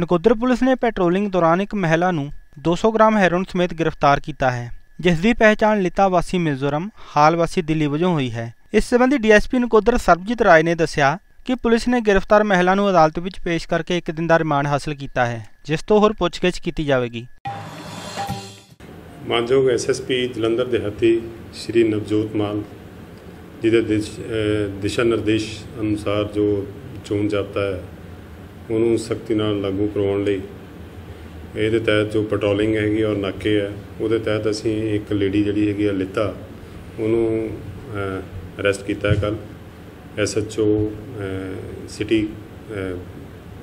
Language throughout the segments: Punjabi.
ਨਕੋਦਰ ਪੁਲਿਸ ਨੇ ਪੈਟਰੋਲਿੰਗ ਦੌਰਾਨ ਇੱਕ ਮਹਿਲਾ ਨੂੰ 200 ਗ੍ਰਾਮ ਹੈਰੋਇਨ ਸਮੇਤ ਗ੍ਰਿਫਤਾਰ ਕੀਤਾ ਹੈ, ਜਿਸ ਦੀ ਪਹਿਚਾਣ ਲਿਤਾ ਵਾਸੀ ਮਿਜ਼ੋਰਮ, ਹਾਲ ਵਾਸੀ ਦਿੱਲੀ ਵਜੋਂ ਹੋਈ ਹੈ। ਇਸ ਸੰਬੰਧੀ ਡੀਐਸਪੀ ਨਕੋਦਰ ਸਰਬਜੀਤ ਰਾਏ ਨੇ ਦੱਸਿਆ ਕਿ ਪੁਲਿਸ ਨੇ ਗ੍ਰਿਫਤਾਰ ਮਹਿਲਾ ਨੂੰ ਅਦਾਲਤ ਵਿੱਚ ਪੇਸ਼ ਕਰਕੇ ਇੱਕ ਦਿਨ ਦਾ ਰਿਮਾਂਡ ਹਾਸਲ ਕੀਤਾ ਹੈ, ਜਿਸ ਤੋਂ ਹੋਰ ਪੁੱਛਗਿੱਛ ਕੀਤੀ ਜਾਵੇਗੀ। ਮਾਨਯੋਗ ਐਸਐਸਪੀ ਜਲੰਧਰ ਦਿਹਾਤੀ ਸ਼੍ਰੀ ਨਵਜੋਤ ਮਾਨ, ਜਿਹਦੇ ਦਿਸ਼ਾ ਨਿਰਦੇਸ਼ ਅਨੁਸਾਰ ਜੋ ਚੋਣ ਜਾਬਤਾ ਹੈ ਉਹਨੂੰ ਸਖਤੀ ਨਾਲ ਲਾਗੂ ਕਰਵਾਉਣ ਲਈ। ਇਹਦੇ ਤਹਿਤ ਜੋ ਪੈਟਰੋਲਿੰਗ ਹੈਗੀ ਔਰ ਨਾਕੇ ਹੈ ਉਹਦੇ ਤਹਿਤ ਅਸੀਂ ਇੱਕ ਲੇਡੀ ਜਿਹੜੀ ਹੈਗੀ ਆ, ਲਿਤਾ। ਉਹਨੂੰ ਅਰੈਸਟ ਕੀਤਾ ਹੈ ਕੱਲ ਐਸਐਚਓ ਸਿਟੀ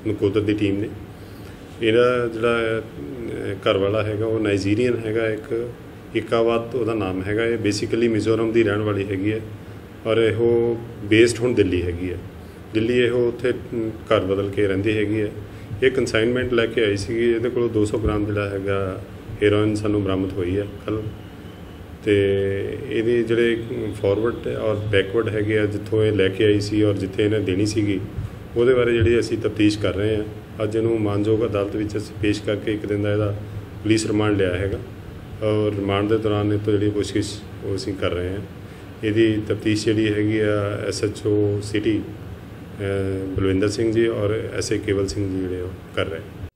ਨਕੋਦਰ ਦੀ ਟੀਮ ਨੇ। ਇਹਦਾ ਜਿਹੜਾ ਘਰ ਵਾਲਾ ਹੈਗਾ, ਉਹ ਨਾਈਜੀਰੀਅਨ ਹੈਗਾ, ਇੱਕ ਇਕਾਵਤ ਉਹਦਾ ਨਾਮ ਹੈਗਾ। ਇਹ ਬੇਸਿਕਲੀ ਮਿਜ਼ੋਰਮ ਦੀ ਰਹਿਣ ਵਾਲੀ ਹੈਗੀ ਹੈ। ਔਰ ਇਹੋ ਬੇਸਡ ਹੁਣ ਦਿੱਲੀ ਹੈਗੀ ਹੈ। ਦਿੱਲੀ ਇਹੋ ਉੱਥੇ ਘਰ ਬਦਲ ਕੇ ਰਹਿੰਦੀ ਹੈਗੀ ਹੈ। ਇਹ ਕਨਸਾਈਨਮੈਂਟ ਲੈ ਕੇ ਆਈ ਸੀਗੀ, ਇਹਦੇ ਕੋਲੋਂ 200 ਗ੍ਰਾਮ ਜਿਹੜਾ ਹੈਗਾ ਹੀਰੋਇਨ ਸਾਨੂੰ ਬਰਾਮਦ ਹੋਈ ਹੈ ਕੱਲ ਤੇ ਇਹਦੇ ਜਿਹੜੇ ਫਾਰਵਰਡ ਔਰ ਬੈਕਵਰਡ ਹੈਗੇ ਆ, ਜਿੱਥੋਂ ਇਹ ਲੈ ਕੇ ਆਈ ਸੀ ਔਰ ਜਿੱਥੇ ਇਹਨੇ ਦੇਣੀ ਸੀਗੀ, ਉਹਦੇ ਬਾਰੇ ਜਿਹੜੀ ਅਸੀਂ ਤਫਤੀਸ਼ ਕਰ ਰਹੇ ਹਾਂ। ਅੱਜ ਇਹਨੂੰ ਮਾਨਯੋਗ ਅਦਾਲਤ ਵਿੱਚ ਅਸੀਂ ਪੇਸ਼ ਕਰਕੇ ਇੱਕ ਦਿਨ ਦਾ ਇਹਦਾ ਪੁਲਿਸ ਰਿਮਾਂਡ ਲਿਆ ਹੈਗਾ। ਔਰ ਰਿਮਾਂਡ ਦੇ ਦੌਰਾਨ ਇਹ ਤੋਂ ਜਿਹੜੀ ਪੁੱਛਗਿੱਛ ਉਹ ਅਸੀਂ ਕਰ ਰਹੇ ਹਾਂ। ਇਹਦੀ ਤਫਤੀਸ਼ ਜਿਹੜੀ ਹੈਗੀ ਆ ਐਸਐਚਓ ਸਿਟੀ ਬਲਵਿੰਦਰ ਸਿੰਘ ਜੀ ਔਰ ਐਸਏ ਕੇਵਲ ਸਿੰਘ ਜੀ ਜਿਹੜੇ ਉਹ ਕਰ ਰਹੇ।